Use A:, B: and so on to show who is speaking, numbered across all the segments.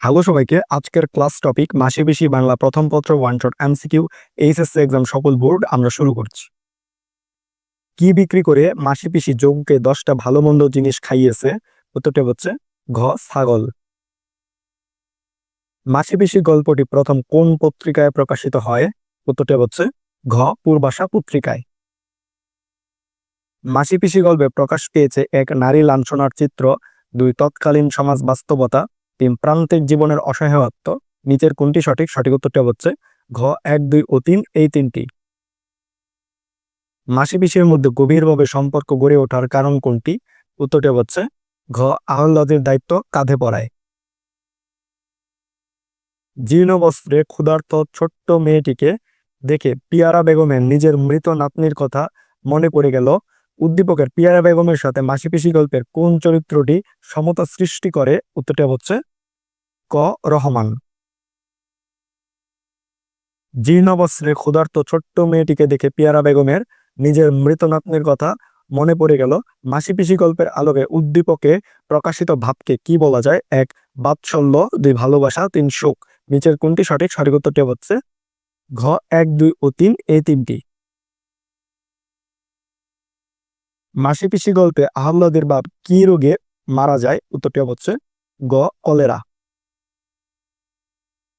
A: Hello সবাইকে, আজকের class topic মাসে বেশি বাংলা প্রথম পত্র one shot MCQ HSC exam সকল বোর্ড আমরা শুরু করছি। কি বিক্রি করে মাসি পিসি যোগকে দশটা ভালো মন্দ জিনিস খাইয়েছে? উত্তরটা হচ্ছে ঘ, ছাগল। মাসি পিসি গল্পটি প্রথম কোন পত্রিকায় প্রকাশিত হয়? উত্তরটা হচ্ছে ঘ, পূর্বাশা পত্রিকায়। মাসি পিসি গল্পে প্রকাশ পেয়েছে এক নারী লাঞ্ছনার চিত্র, দুই তৎকালীন সমাজ বাস্তবতা তিন প্রান্তিক জীবনের অসহায়ত্ব, নিচের কোনটি সঠিক সঠিক উত্তরটা হচ্ছে ঘ, এক, দুই ও তিন, এই তিনটি। মাসি পিসির মধ্যে গভীরভাবে সম্পর্ক গড়ে ওঠার কারণ কোনটি? উত্তরটা হচ্ছে ঘ, আহ্লাদের দায়িত্ব কাঁধে পড়ায়। জীর্ণ বস্ত্রে ক্ষুধার্ত ছোট্ট মেয়েটিকে দেখে পিয়ারা বেগমের নিজের মৃত নাতনির কথা মনে পড়ে গেল উদ্দীপকের পিয়ারা বেগমের সাথে মাসি পিসি গল্পের কোন চরিত্রটি সমতা সৃষ্টি করে? উত্তরটা হচ্ছে ক. রহমান। জীর্ণবস্ত্রে ক্ষুধার্ত ছোট্ট মেয়েটিকে দেখে পিয়ারা বেগমের নিজের মৃত নাতনির কথা মনে পড়ে গেল। মাসি পিসি গল্পের আলোকে উদ্দীপকে প্রকাশিত ভাবকে কি বলা যায়? এক, বাৎসল্য, দুই, ভালোবাসা, তিন শোক নিচের কোনটি সঠিক? সঠিক উত্তরটি হচ্ছে ঘ, এক, দুই ও তিন। এই তিনটি। মাসি পিসি গল্পে আহ্লাদের বাপ কি রোগে মারা যায়? উত্তরটি হচ্ছে গ, কলেরা।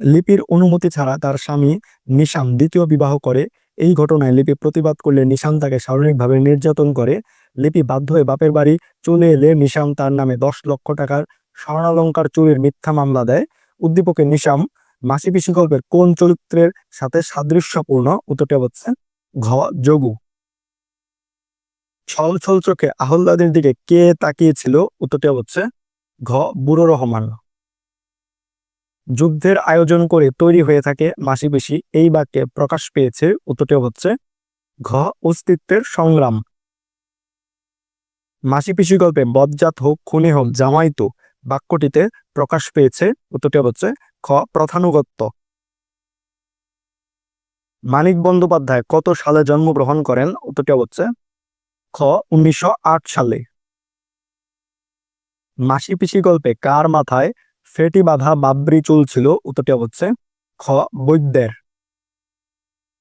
A: লিপির অনুমতি ছাড়া তার স্বামী নিশাম দ্বিতীয় বিবাহ করে। এই ঘটনায় লিপি প্রতিবাদ করলে নিশাম তাকে শারীরিকভাবে নির্যাতন করে। লিপি বাধ্য হয়ে বাপের বাড়ি চলে এলে নিশাম তার নামে দশ লক্ষ টাকার স্বর্ণালঙ্কার চুরির মিথ্যা মামলা দেয়। উদ্দীপকে নিশাম মাসি পিসি গল্পের কোন চরিত্রের সাথে সাদৃশ্যপূর্ণ? উত্তরটি হচ্ছে ঘ, যোগু। ছল ছল চোখে আহ্লাদের দিকে কে তাকিয়েছিল? উত্তরটি হচ্ছে ঘ বুড়ো রহমান। যুদ্ধের আয়োজন করে তৈরি হয়ে থাকে মাসি পিসি। এই বাক্যে প্রকাশ পেয়েছে, উত্তরটি হচ্ছে ঘ, অস্তিত্বের সংগ্রাম। মাসি পিসি গল্পে বজ্জাত হোক, খুনে হোক জামাইতো বাক্যটিতে প্রকাশ পেয়েছে, উত্তরটি হচ্ছে খ প্রধানুগত্য মানিক বন্দ্যোপাধ্যায় কত সালে জন্মগ্রহণ করেন? উত্তরটি হচ্ছে খ, উনিশশো সালে। মাসি পিসি গল্পে কার মাথায় ফেটি বাঁধা বাবরি চুল ছিল উত্তরটি হচ্ছে খ, বৈদ্যের।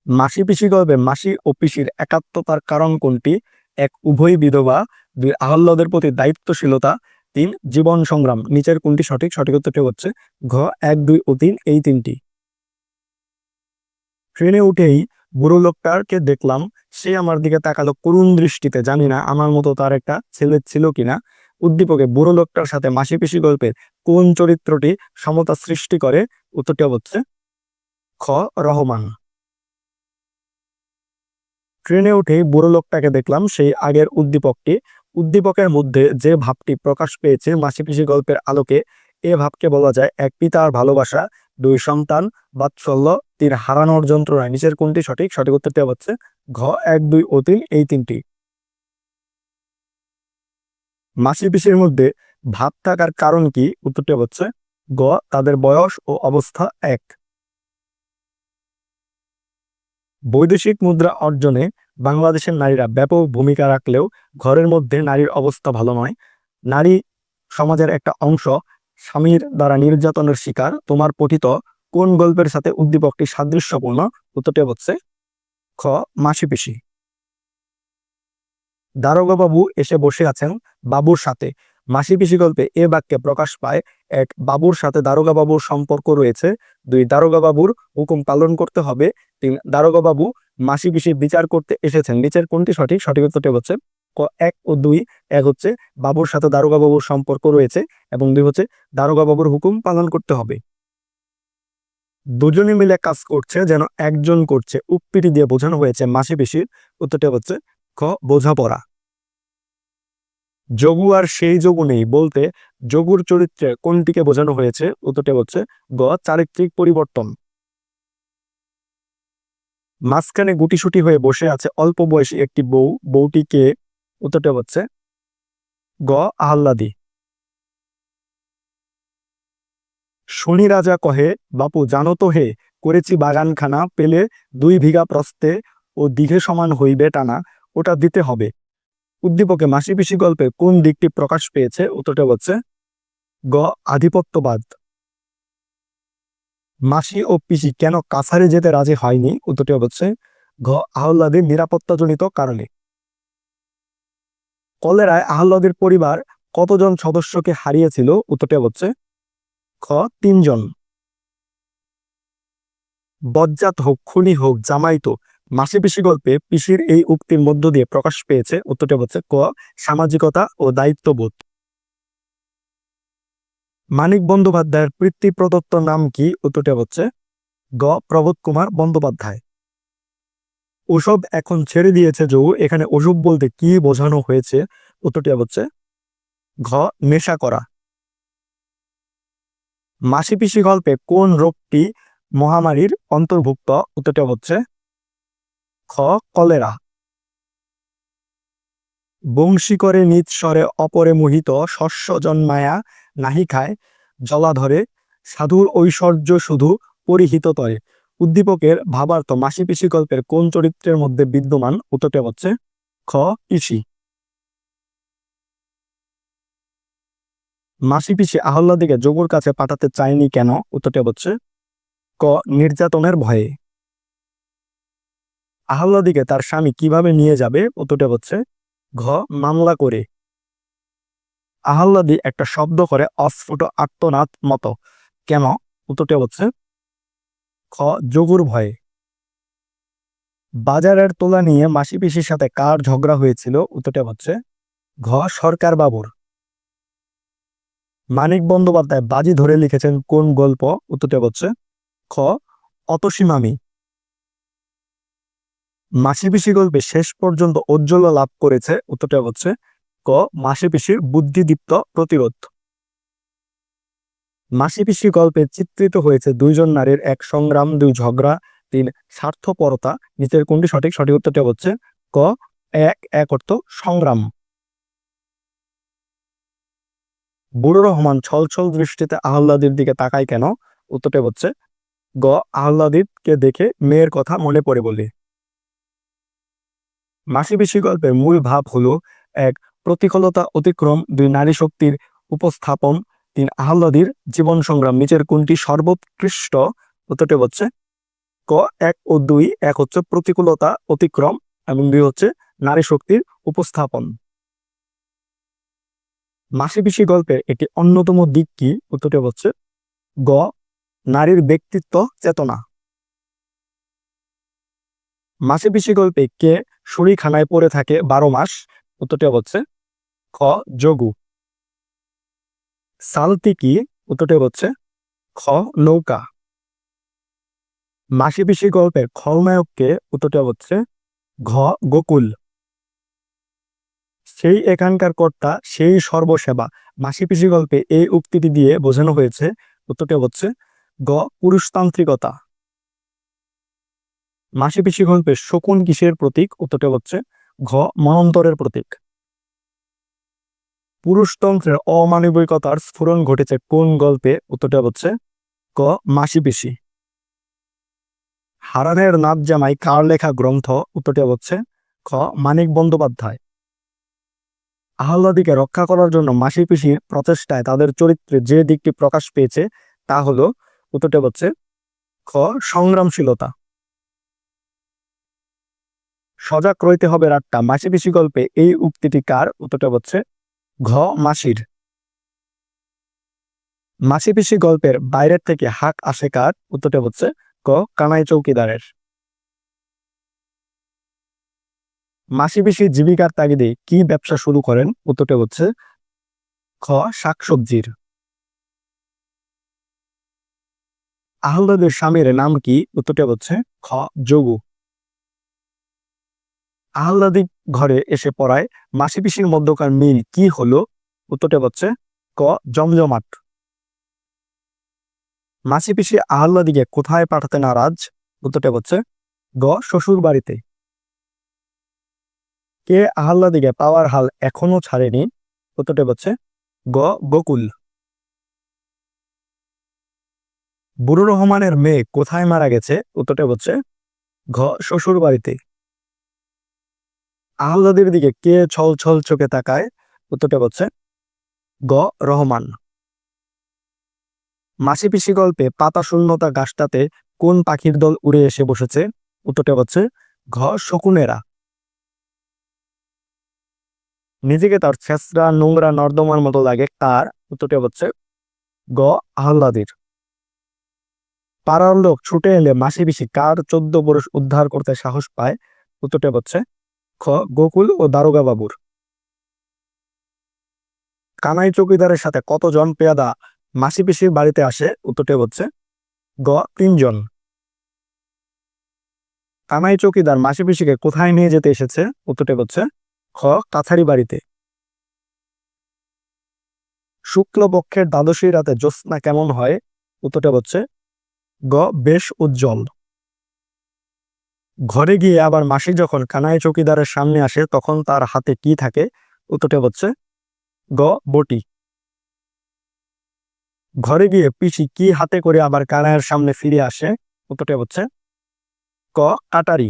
A: মাসি পিসি গল্পে মাসি ও পিসির একাত্মতার কারণ কোনটি? এক, উভয় বিধবা, দুই আহ্লাদের প্রতি দায়িত্বশীলতা, তিন, জীবন সংগ্রাম। নিচের কোনটি সঠিক? সঠিক উত্তরটি হচ্ছে ঘ, এক, দুই ও তিন, এই তিনটি। ট্রেনে উঠেই বুড়ো লোকটাকে দেখলাম, সে আমার দিকে তাকালো করুণ দৃষ্টিতে, জানি না আমার মতো তার একটা ছেলে ছিল কিনা। উদ্দীপকে বুড়ো লোকটার সাথে মাসি পিসি গল্পের কোন চরিত্রটি সমতা সৃষ্টি করে? উত্তরটি হচ্ছে খ, রহমান। ট্রেনে উঠে বুড়ো লোকটাকে দেখলাম, সেই আগের উদ্দীপকটি। উদ্দীপকের মধ্যে যে ভাবটি প্রকাশ পেয়েছে মাসি পিসি গল্পের আলোকে এ ভাবকে বলা যায় এক পিতার ভালোবাসা, দুই সন্তান, বাৎসল্য, তিন হারানোর যন্ত্রণা। নিচের কোনটি সঠিক? সঠিক উত্তরটি হচ্ছে ঘ, এক, দুই ও তিন, এই তিনটি। মাসি পিসির মধ্যে ভাব থাকার কারণ কি? উত্তরটি হচ্ছে গ, তাদের বয়স ও অবস্থা এক। বৈদেশিক মুদ্রা অর্জনে বাংলাদেশের নারীরা ব্যাপক ভূমিকা রাখলেও ঘরের মধ্যে নারীর অবস্থা ভালো নয়। নারী সমাজের একটা অংশ স্বামীর দ্বারা নির্যাতনের শিকার, তোমার পঠিত কোন গল্পের সাথে উদ্দীপকটি সাদৃশ্যপূর্ণ? উত্তরটি হচ্ছে খ, মাসি পিসি। দারোগা বাবু এসে বসে আছেন বাবুর সাথে। মাসি পিসি গল্পে এ বাক্যে প্রকাশ পায়, এক বাবুর সাথে দারোগা বাবুর সম্পর্ক রয়েছে, দুই দারোগা বাবুর হুকুম পালন করতে হবে, তিন দারোগা বাবু মাসি পিসি বিচার করতে এসেছেন। নিচের কোনটি সঠিক? সঠিক উত্তরটি হচ্ছে এক ও দুই, এক হচ্ছে বাবুর সাথে দারোগা বাবুর সম্পর্ক রয়েছে এবং দুই হচ্ছে দারোগা বাবুর হুকুম পালন করতে হবে। দুজনে মিলে কাজ করছে যেন একজন করছে, উক্তিটি দিয়ে বোঝানো হয়েছে মাসে পিসির উত্তরটি হচ্ছে খ, বোঝাপড়া। যোগু আর সেই যোগু নেই বলতে যোগুর চরিত্রে কোনটিকে বোঝানো হয়েছে, উত্তরটি হচ্ছে গ, চারিত্রিক পরিবর্তন। মাঝখানে গুটিসুটি হয়ে বসে আছে অল্প বয়সী একটি বউ, বউটিকে উত্তরটা হচ্ছে গ, আহ্লাদি। শনি রাজা কহে, বাপু, জানো তো হে, করেছি বাগানখানা পেলে দুই বিঘা প্রস্তে ও দিঘে সমান হইবে টানা, ওটা দিতে হবে। উদ্দীপকে মাসি পিসি গল্পে কোন দিকটি প্রকাশ পেয়েছে, উত্তরটা হচ্ছে গ, আধিপত্যবাদ। মাসি ও পিসি কেন কাছারে যেতে রাজি হয়নি, উত্তরটি হচ্ছে ঘ আহ্লাদের নিরাপত্তাজনিত কারণে। কলেরায় আহ্লাদের পরিবার কতজন সদস্যকে হারিয়েছিল? উত্তরটি হচ্ছে খ, তিনজন। বজ্জাত হোক, খুনি হোক জামাইতো মাসি পিসি গল্পে পিসির এই উক্তির মধ্য দিয়ে প্রকাশ পেয়েছে। উত্তরটি হচ্ছে ক, সামাজিকতা ও দায়িত্ববোধ। মানিক বন্দ্যোপাধ্যায়ের পৃথ্বী প্রদত্ত নাম কি? উত্তরটা হচ্ছে গ, প্রবোধ কুমার বন্দ্যোপাধ্যায়। ওসব এখন ছেড়ে দিয়েছে যৌ এখানে ওসব বলতে কি বোঝানো হয়েছে? উত্তরটি হচ্ছে, ঘ, নেশা করা। মাসি পিসি গল্পে কোন রোগটি মহামারীর অন্তর্ভুক্ত? উত্তরটি হচ্ছে, খ, কলেরা। বংশী করে নিজ স্বরে অপরে মোহিত শস্য জন্মায়া নাহি খায়, জলাধরে সাধুর ঐশ্বর্য শুধু পরিহিত তরে। উদ্দীপকের ভাবার্থ মাসি পিসি গল্পের কোন চরিত্রের মধ্যে বিদ্যমান উত্তরটি হচ্ছে খ পিসি। মাসি পিসি আহ্লাদিকে যোগুর কাছে পাঠাতে চায়নি কেন? উত্তরটি হচ্ছে ক, নির্যাতনের ভয়ে। আহল্লাদিকে তার স্বামী কীভাবে নিয়ে যাবে? উত্তরটি হচ্ছে ঘ, মামলা করে। আহল্লাদি একটা শব্দ করে অস্ফুট আত্মনাথ মতো। কেন? উত্তরটি হচ্ছে খ, যোগুর ভয়ে। বাজারের তোলা নিয়ে মাসি পিসির সাথে কার ঝগড়া হয়েছিল, উত্তরটি হচ্ছে, ঘ সরকার বাবুর মানিক বন্দ্যোপাধ্যায় বাজি ধরে লিখেছেন কোন গল্প, উত্তরটি হচ্ছে, খ, অতসীমামি। মাসি পিসি গল্পে শেষ পর্যন্ত ঔজ্জ্বল্য লাভ করেছে, উত্তরটা হচ্ছে, ক মাসি পিসির বুদ্ধিদীপ্ত প্রতিরোধ। মাসি পিসি গল্পে চিত্রিত হয়েছে দুইজন নারীর এক সংগ্রাম, দুই ঝগড়া, তিন স্বার্থপরতা। নিচের কোনটি সঠিক? সঠিক উত্তরটা হচ্ছে ক, এক এক অর্থ সংগ্রাম। বুড়ো রহমান ছল ছল দৃষ্টিতে আহ্লাদের দিকে তাকায় কেন? উত্তরটা হচ্ছে গ, আহ্লাদিতকে দেখে মেয়ের কথা মনে পড়ে বলি। মাসি পিসি গল্পের মূল ভাব হলো এক প্রতিকূলতা অতিক্রম, দুই নারী শক্তির উপস্থাপন তিন আহ্লাদির জীবন সংগ্রাম নিচের কোনটি সর্বোৎকৃষ্ট? উত্তরটি হচ্ছে ক, এক ও দুই, এক হচ্ছে প্রতিকূলতা, অতিক্রম এবং দুই হচ্ছে নারী শক্তির উপস্থাপন। মাসি পিসি গল্পের একটি অন্যতম দিক কি? উত্তরটি হচ্ছে গ, নারীর ব্যক্তিত্ব চেতনা। মাসি পিসি গল্পে কে খানায় পড়ে থাকে বারো মাস? উত্তরটি হচ্ছে খ, যোগু। সালতি কি? উত্তরটি হচ্ছে খ, নৌকা। মাসি পিসি গল্পের খলনায়ককে উত্তরটি হচ্ছে ঘ, গোকুল। সেই এখানকার কর্তা, সেই সর্বসেবা। মাসি পিসি গল্পে এই উক্তিটি দিয়ে বোঝানো হয়েছে, উত্তরটি হচ্ছে গ, পুরুষতান্ত্রিকতা। মাসি পিসি গল্পে শকুন কিসের প্রতীক? উত্তরটি হচ্ছে ঘ, মনন্তরের প্রতীক। পুরুষতন্ত্রের অমানবিকতার স্ফুরণ ঘটেছে কোন গল্পে? উত্তরটা হচ্ছে ক, মাসি পিসি। হারানের নাচ জামাই কার লেখা গ্রন্থ? উত্তরটি হচ্ছে খ, মানিক বন্দ্যোপাধ্যায়। আহ্লাদিকে রক্ষা করার জন্য মাসি পিসির প্রচেষ্টায় তাদের চরিত্রে যে দিকটি প্রকাশ পেয়েছে তা হলো, উত্তরটি হচ্ছে খ, সংগ্রামশীলতা। সজাগ রইতে হবে রাতটা। মাসি পিসি গল্পে এই উক্তিটি কার? উত্তরটা হচ্ছে ঘ. মাসির। মাসি পিসি গল্পের বাইরের থেকে হাক আসে কার? উত্তরটা হচ্ছে ক. কানাই চৌকিদারের। মাসি পিসি জীবিকার তাগিদে কি ব্যবসা শুরু করেন? উত্তরটা হচ্ছে খ. শাকসবজির। আহ্লাদের স্বামীর নাম কি? উত্তরটা হচ্ছে খ. যোগু। আহ্লাদিক ঘরে এসে পড়ায়, মাসি পিসির মধ্যকার মিল কি হলো? উত্তরটা হচ্ছে, ক, জমজমাট। মাসি পিসি আহ্লাদিকে কোথায় পাঠাতে নারাজ? উত্তরটা হচ্ছে, গ শ্বশুর বাড়িতে কে আহ্লাদিকে পাওয়ার হাল এখনও ছাড়েনি? উত্তরটা হচ্ছে, গ, বকুল। বুড়ো রহমানের মেয়ে কোথায় মারা গেছে? উত্তরটা হচ্ছে, ঘ শ্বশুর বাড়িতে আহ্লাদের দিকে কে ছল ছল চোখে তাকায়? উত্তরটা হচ্ছে গ. রহমান। মাসি পিসি গল্পে পাতা শূন্যতা গাছটাতে কোন পাখির দল উড়ে এসে বসেছে? উত্তরটা হচ্ছে ঘ. শকুনেরা। নিজেকে তার ছেঁচড়া, নোংরা, নর্দমার মতো লাগে তার। উত্তরটা হচ্ছে গ. আহ্লাদির। পাড়ার লোক ছুটে এলে মাসি পিসি কার চোদ্দ বরস উদ্ধার করতে সাহস পায়? উত্তরটা হচ্ছে খ, গোকুল ও দারোগা বাবুর। কানাই চৌকিদারের সাথে কতজন পেয়াদা মাসি পিসির বাড়িতে আসে? উত্তরটা হচ্ছে গ, তিনজন। কানাই চৌকিদার মাসি পিসিকে কোথায় নিয়ে যেতে এসেছে? উত্তরটা হচ্ছে খ, কাছারি বাড়িতে। শুক্লপক্ষের দ্বাদশী রাতে জ্যোৎস্না কেমন হয়? উত্তরটা হচ্ছে গ, বেশ উজ্জ্বল। ঘরে গিয়ে আবার মাসি যখন কানাই চৌকিদারের সামনে আসে, তখন তার হাতে কি থাকে? উত্তরটা হচ্ছে গ, বটি। ঘরে গিয়ে পিসি কি হাতে করে আবার কানাইয়ের সামনে ফিরে আসে? উত্তরটা হচ্ছে ক কাটারি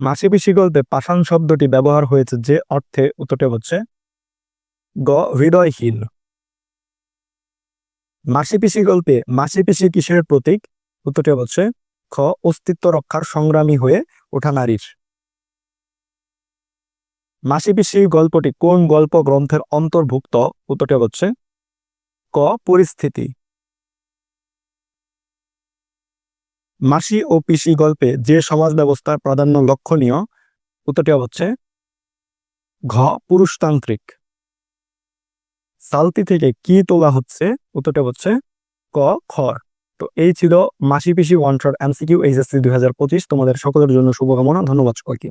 A: মাসি পিসি গল্পে পাষাণ শব্দটি ব্যবহার হয়েছে যে অর্থে উত্তরটা হচ্ছে গ, হৃদয়হীন। মাসি পিসি গল্পে মাসি পিসি কিসের প্রতীক? উত্তরটা হচ্ছে খ অস্তিত্ব রক্ষার সংগ্রামী হয়ে ওঠা নারীর। মাসি পিসি গল্পটি কোন গল্প গ্রন্থের অন্তর্ভুক্ত উত্তরটা হচ্ছে ক, পরিস্থিতি। মাসি ও পিসি গল্পে যে সমাজ ব্যবস্থার প্রাধান্য লক্ষণীয়, উত্তরটা হচ্ছে ঘ, পুরুষতান্ত্রিক। সালতি থেকে কি তোলা হচ্ছে, উত্তরটা হচ্ছে ক, খড়। তো এই ছিল মাসি পিসি ওয়ান শট এমসিকিউ এইচএসসি দুই হাজার পঁচিশ। তোমাদের সকলের জন্য শুভকামনা, ধন্যবাদ সবাইকে।